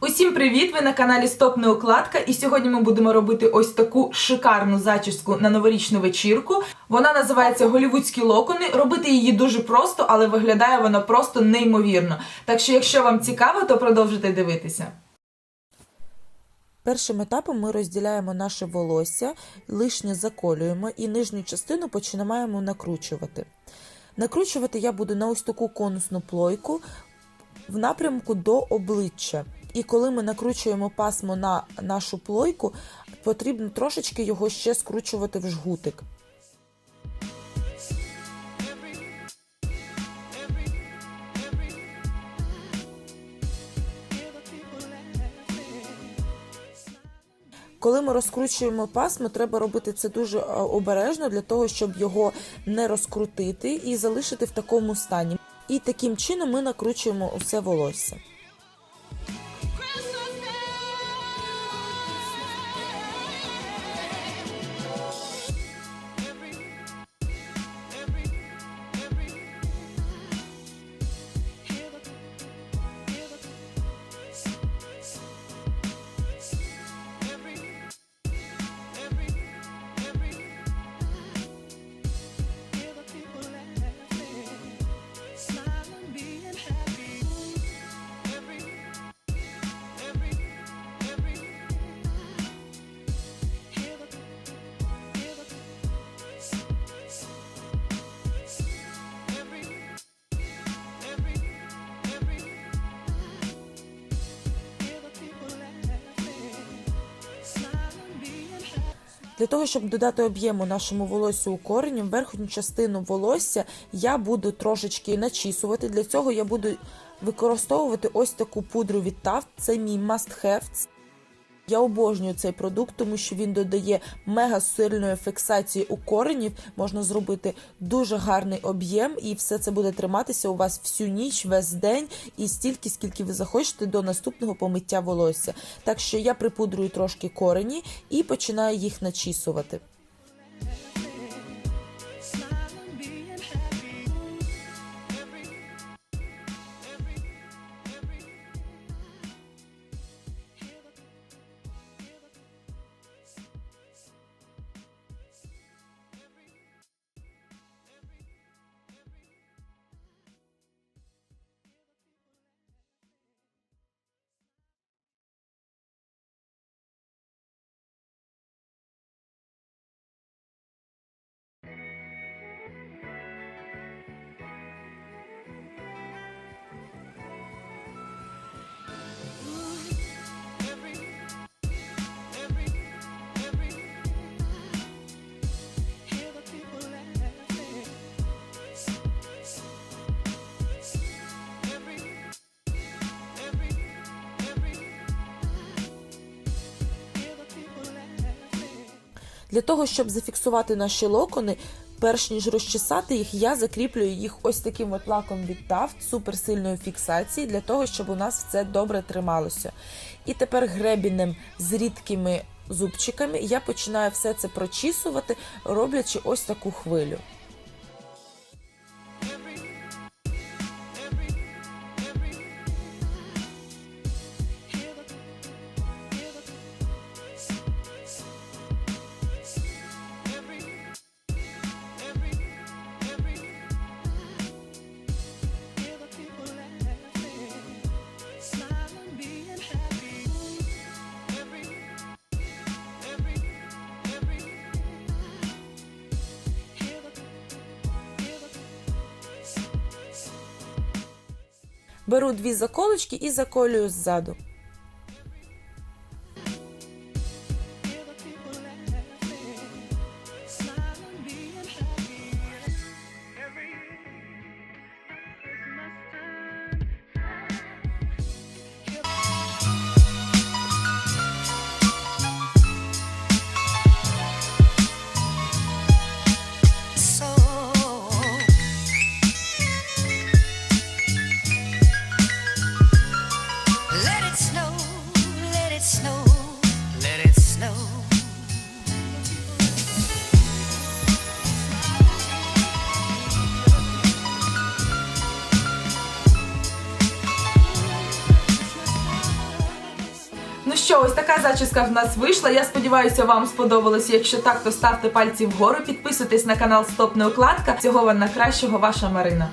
Усім привіт! Ви на каналі Стоп Неукладка. І сьогодні ми будемо робити ось таку шикарну зачіску на новорічну вечірку. Вона називається Голівудські локони. Робити її дуже просто, але виглядає вона просто неймовірно. Так що, якщо вам цікаво, то продовжуйте дивитися. Першим етапом ми розділяємо наше волосся, лишнє заколюємо і нижню частину починаємо накручувати. Накручувати я буду на ось таку конусну плойку в напрямку до обличчя. І коли ми накручуємо пасмо на нашу плойку, потрібно трошечки його ще скручувати в жгутик. Коли ми розкручуємо пасмо, треба робити це дуже е, обережно для того, щоб його не розкрутити і залишити в такому стані. І таким чином ми накручуємо усе волосся. Для того, щоб додати об'єму нашому волоссю у корені, верхню частину волосся я буду трошечки начісувати. Для цього я буду використовувати ось таку пудру від Taft. Це мій must have. Я обожнюю цей продукт, тому що він додає мега сильної фіксації у коренів. Можна зробити дуже гарний об'єм, і все це буде триматися у вас всю ніч, весь день і стільки, скільки ви захочете до наступного помиття волосся. Так що я припудрую трошки корені і починаю їх начісувати. Для того, щоб зафіксувати наші локони, перш ніж розчесати їх, я закріплюю їх ось таким от лаком від Taft суперсильної фіксації, для того, щоб у нас все добре трималося. І тепер гребінем з рідкими зубчиками я починаю все це прочісувати, роблячи ось таку хвилю. Беру дві заколочки і заколюю ззаду. Ну що, ось така зачіска в нас вийшла. Я сподіваюся, вам сподобалось. Якщо так, то ставте пальці вгору, підписуйтесь на канал Стоп Неукладка. Всього вам кращого ваша Марина.